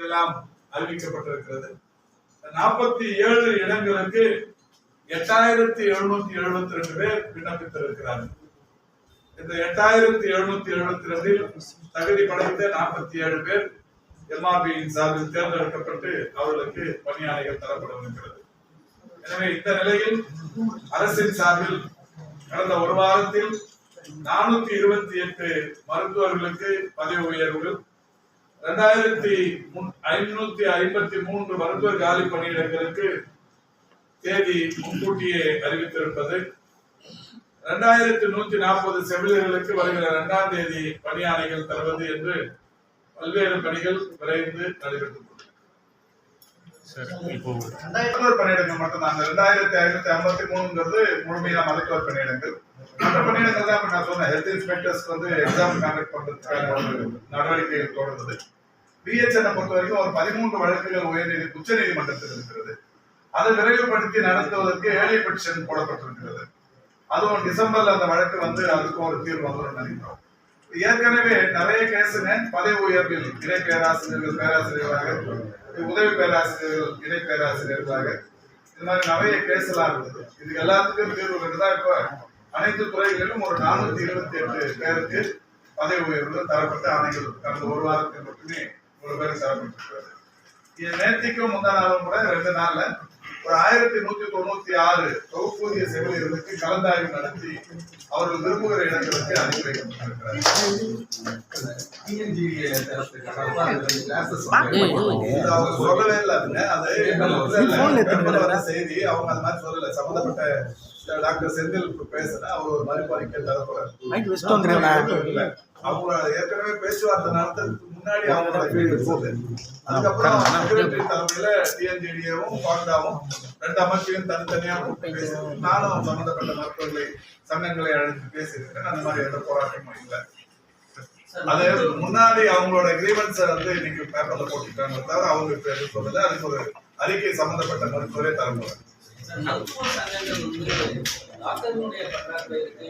எல்லாம் அறிவிக்கப்பட்டிருக்கிறது. நாற்பத்தி ஏழு இடங்களுக்கு எட்டாயிரத்தி எழுநூத்தி எழுபத்தி ரெண்டு பேர் விண்ணப்பித்திருக்கிறார்கள். இந்த எட்டாயிரத்தி எழுநூத்தி எழுபத்தி ரெண்டில் தகுதி படைத்த நாற்பத்தி ஏழு பேர் எம்ஆர்பியின் சார்பில் தேர்ந்தெடுக்கப்பட்டு அவர்களுக்கு பணியாணைகள் தரப்படவிருக்கிறது எனவே இந்த நிலையில் அரசின் சார்பில் கடந்த ஒரு வாரத்தில் நானூத்தி இருபத்தி எட்டு மருத்துவர்களுக்கு பதவி உயர்வுகள் இரண்டாயிரத்தி ஐநூத்தி ஐம்பத்தி மூன்று மருத்துவர் காலி பணியிடங்களுக்கு தேதி முன்கூட்டியே அறிவித்திருப்பது. இரண்டாயிரத்தி நூத்தி நாற்பது செவிலியர்களுக்கு வருகிற இரண்டாம் தேதி பணியாணைகள் தருவது என்று பல்வேறு பணிகள் விரைந்து நடைபெற்றது கொண்டிருக்கிறது. சார் இப்போ மருத்துவர் பணியிடங்கள் மட்டும்தான். அந்த ரெண்டாயிரத்தி ஐநூத்தி ஐம்பத்தி மூணுங்கிறது முழுமையா மருத்துவர் பணியிடங்கள். மற்ற பணியிடங்கள் தான் இப்ப நான் சொன்னேன். ஹெல்த் இன்ஸ்பெக்டர்ஸ் வந்து எக்ஸாம் கண்டக்ட் பண்றதுக்கான ஒரு நடவடிக்கைகள் தொடர்ந்தது. பிஹெச்எனை பொறுத்த வரைக்கும் ஒரு பதிமூன்று வழக்குகள் உயர்நீதி உச்ச நீதிமன்றத்தில் இருக்கிறது. அதை விரைவுபடுத்தி நடத்துவதற்கு ஏழை பெட்டிஷன் போடப்பட்டிருக்கிறது. அதுவும் டிசம்பர்ல அந்த வழக்கு வந்து அதுக்கும் ஒரு தீர்வு வந்துடும் நினைக்கிறோம். ஏற்கனவே நிறைய கேஸுங்க பதவி உயர்வில் இணை பேராசிரியர்கள் பேராசிரியர்களாக உதவி பேராசிரியர்கள் இணை பேராசிரியர்களாக இது மாதிரி நிறைய கேஸ் இருந்தது இது எல்லாத்துக்கும் தீர்வு கண்டுதான் இப்ப அனைத்து துறைகளிலும் ஒரு நானூத்தி இருபத்தி எட்டு பேருக்கு பதவி உயர்வுகள் தரப்பட்ட ஆணைகள் கடந்த ஒரு வாரத்துக்கு மட்டுமே ஒரு பேருக்கு தரப்பட்டிருக்கிறது. இது நேற்றுக்கும் முந்தா நாளும் கூட ரெண்டு நாள்ல ஒரு ஆயிரத்தி நூத்தி தொண்ணூத்தி ஆறு தொகுப்பூதிய செவிலியர்களுக்கு கலந்தாய்வு நடத்தி அவர்கள் விரும்புகிற இடங்களுக்கு அனுப்பி வைக்கப்பட்டிருக்கிறார் சொல்லவே இல்லை. அது செய்தி அவங்க அந்த மாதிரி சொல்லல. சம்பந்தப்பட்ட டாக்டர் செந்தில் பேசுன அவர் ஒரு தரப்போறாரு இல்ல. அவங்க ஏற்கனவே பேச்சுவார்த்தை நடத்துறதுக்கு முன்னாடி அவங்களோட ஃபீல்டு இருந்தது அதுக்கப்புறம் செக்ரட்டரி தலைமையில டிஎன்ஜிடியும் பாண்டாவும் ரெண்டு அமைச்சையும் தனித்தனியா கூப்பிட்டு பேசி நானும் சம்பந்தப்பட்ட மருத்துவர்களை சங்கங்களை அழைத்து பேசியிருக்கேன் அந்த மாதிரி எந்த போராட்டமும் இல்லை. அது முன்னாடி அவங்களோட கிரீவன்ஸை வந்து இன்னைக்கு பேப்பர்ல போட்டுட்டாங்க தவிர அவங்க இப்ப எதுவும் சொல்லல. அதுக்கு ஒரு அறிக்கை சம்பந்தப்பட்ட மருத்துவரே வந்து டாக்டர்களுடைய பற்றாக்குறை இருக்கு.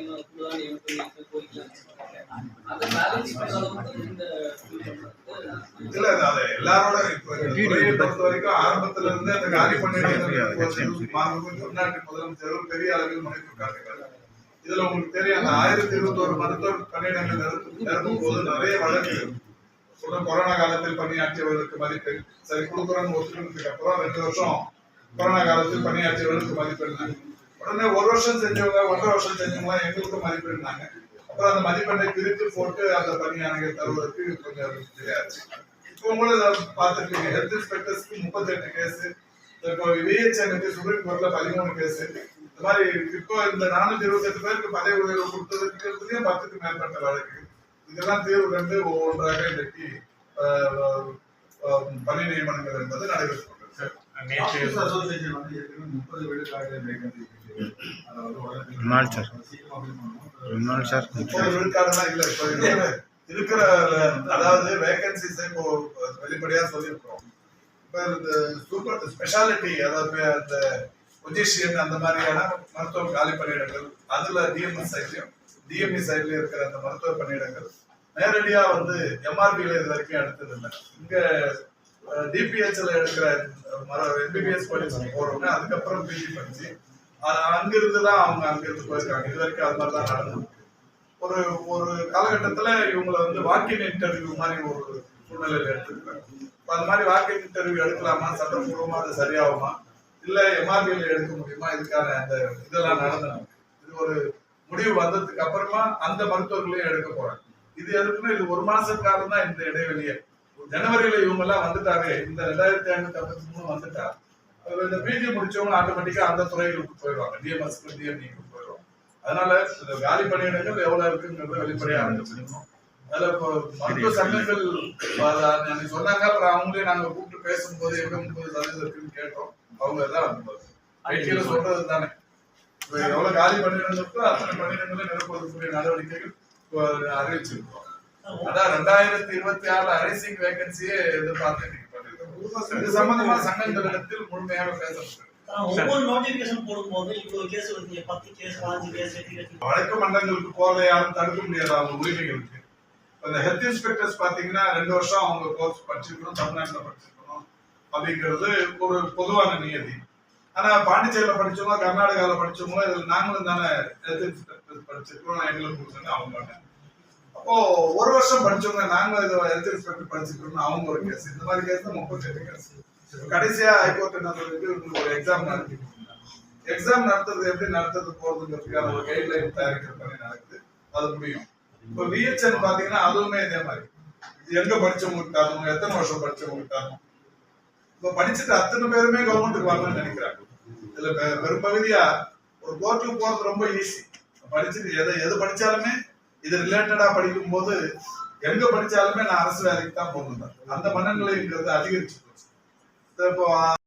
கோரிக்கை. அதை எல்லாரோட பொறுத்த வரைக்கும் ஆரம்பத்துல இருந்து அந்த காலி பண்ணிட்டு தமிழ்நாட்டு முதலமைச்சர் பெரிய அளவில் முனைப்பு காட்டுகிறார் இதுல உங்களுக்கு தெரியும் அந்த ஆயிரத்தி இருபத்தி ஒரு மருத்துவ பணியிடங்கள் நிரப்பு- நிரப்பும் போது நிறைய சொல்ல கொரோனா காலத்தில் பணியாற்றியவர்களுக்கு மதிப்பெண் சரி கொடுக்குறோம்னு அப்புறம் ரெண்டு வருஷம் கொரோனா காலத்தில் பணியாற்றியவர்களுக்கு மதிப்பெண் உடனே ஒரு வருஷம் செஞ்சவங்க ஒன்றரை வருஷம் செஞ்சவங்க எங்களுக்கு மதிப்பெண்ணாங்க அப்புறம் அந்த மதிப்பெண்ணை பிரித்து போட்டு அந்த பணியாளர்கள் தருவதற்கு கொஞ்சம் தெரியாது கூட பார்த்துருக்கீங்க ஹெல்த் இன்ஸ்பெக்டர்ஸ்க்கு முப்பத்தெட்டு கேஸ் இப்போ விஹெச்எனுக்கு சுப்ரீம் கோர்ட்ல பதிமூணு கேஸ் இந்த மாதிரி இப்போ இந்த நானூத்தி இருபத்தெட்டு பேருக்கு பதவி உயர்வு கொடுத்ததுக்கு பத்துக்கு மேற்பட்ட வழக்கு. இதெல்லாம் தீர்வு கண்டு ஒவ்வொன்றாக இன்றைக்கு பணி நியமனங்கள் என்பது நடைபெற்று அசோசியேஷன் வந்து ஏற்கனவே முப்பது விழுக்காடு அதாவது நாள் சார். சார். முப்பது விழுக்காடுலாம் இல்ல இருக்கிற அதாவது வேகன்சிஸ் இப்போ வெளிப்படையா சொல்லியிருக்கிறோம். இப்போ இந்த சூப்பர் ஸ்பெஷாலிட்டி அதாவது அந்த பொசிஷியன் அந்த மாதிரியான மருத்துவ காலி பணியிடங்கள் அதுல டிஎம்எஸ் சைட்லயும் டிஎம்இ சைட்ல இருக்கிற அந்த மருத்துவ பணியிடங்கள் நேரடியா வந்து எம்ஆர்பியில இது வரைக்கும் எடுத்தது இல்லை. இங்க டிபிஹெச்ல எடுக்கிற எம்பிபிஎஸ் படிச்சு போறவங்க அதுக்கப்புறம் பிஜி படிச்சு அங்கிருந்து தான் அவங்க அங்கிருந்து போயிருக்காங்க. இது வரைக்கும் அது மாதிரி தான் நடந்தது ஒரு ஒரு காலகட்டத்துல இவங்களை வந்து வாக்கின் இன்டர்வியூ மாதிரி ஒரு சூழ்நிலையில எடுத்துருக்காங்க. இப்ப அந்த மாதிரி வாக்கின் இன்டர்வியூ எடுக்கலாமா? சட்டப்பூர்வமா அது சரியாகுமா? இல்ல எம்ஆர்பியில் எடுக்க முடியுமா? இதுக்கான அந்த இதெல்லாம் நடந்தன இது ஒரு முடிவு வந்ததுக்கு அப்புறமா அந்த மருத்துவர்களையும் எடுக்க போறாங்க. இது எதுக்குன்னா இது ஒரு மாச காலம் தான் இந்த இடைவெளியே. ஜனவரியில இவங்க எல்லாம் வந்துட்டாங்க இந்த ரெண்டாயிரத்தி ஐநூத்தி ஐம்பத்தி மூணு வந்துட்டா இந்த பிஜி முடிச்சவங்க ஆட்டோமேட்டிக்கா அந்த துறைகளுக்கு போயிடுவாங்க. டிஎம்எஸ்க்கு டிஎம்இக்கு போயிடுவாங்க. அதனால காலி பணியிடங்கள் எவ்வளவு இருக்குங்கிறத வெளிப்படையா ஆரம்பிச்சிருக்கோம் அதுல இப்போ மருத்துவ சங்கங்கள் சொன்னாங்க அப்புறம் அவங்களே நாங்க கூப்பிட்டு பேசும்போது எங்க முப்பது சதவீதம் இருக்குன்னு கேட்டோம். அவங்க எல்லாம் ஐடியில சொல்றது தானே. இப்போ எவ்வளவு காலி பணியிடங்கள் இருக்கோ அத்தனை பணியிடங்களை நிரப்புவதற்குரிய நடவடிக்கைகள் அறிவிச்சிருக்கோம். அதான் ரெண்டாயிரத்தி இருபத்தி ஆறு அரைசிங் வேகன்சியே எதிர்பார்த்து இது சம்பந்தமா சங்கங்களிடத்தில் முழுமையாக பேசப்பட்டிருக்கு ஆனா, ஒவ்வொரு நோட்டிபிகேஷன் போடும்போது இவ்வளவு கேஸ் வருது. பத்து கேஸ் பாஞ்சு கேஸ் வழக்கு மன்றங்களுக்கு போறதை யாரும் தடுக்க முடியாது அவங்க உரிமைகளுக்கு இந்த ஹெல்த் இன்ஸ்பெக்டர்ஸ் பாத்தீங்கன்னா ரெண்டு வருஷம் அவங்க கோர்ஸ் படிச்சிருக்கணும் தமிழ்நாட்டுல படிச்சிருக்கணும் அப்படிங்கிறது ஒரு பொதுவான நியதி. ஆனா பாண்டிச்சேரியில படிச்சவங்க கர்நாடகால படிச்சவங்க இதுல நாங்களும் தானே ஹெல்த் இன்ஸ்பெக்டர் படிச்சிருக்கோம் எங்களுக்கு கொடுத்தோன்னு அவங்க அப்போ ஒரு வருஷம் படிச்சவங்க நாங்க இது ஹெல்த் இன்ஸ்பெக்டர் படிச்சிருக்கோம் அவங்க ஒரு கேஸ் இந்த மாதிரி கேஸ் தான் முப்பத்தெட்டு கேஸ் கடைசியா ஹைகோர்ட் என்ன சொல்லிருக்கு உங்களுக்கு ஒரு எக்ஸாம் நடத்தி எக்ஸாம் நடத்துறது எப்படி நடத்துறது போறதுங்கிறதுக்கான ஒரு கைட்லைன் தயாரிக்கிற பணி நடக்குது. அது முடியும். இப்போ விஹெச்என் பாத்தீங்கன்னா அதுவுமே இதே மாதிரி. இது எங்க படிச்சவங்களுக்கு எத்தனை வருஷம் படிச்சவங்களுக்கு தரணும்? இப்போ படிச்சுட்டு அத்தனை பேருமே கவர்மெண்ட்டுக்கு வரணும்னு நினைக்கிறாங்க. இதுல பெ- பெரும்பகுதியா ஒரு கோர்ட்டுக்கு போறது ரொம்ப ஈஸி படிச்சுட்டு எதை எது படிச்சாலுமே இது ரிலேட்டடா படிக்கும் போது எங்க படிச்சாலுமே நான் அரசு வேலைக்கு தான் போகணும். அந்த மனநிலைங்கிறது அதிகரிச்சு போச்சு. இப்போ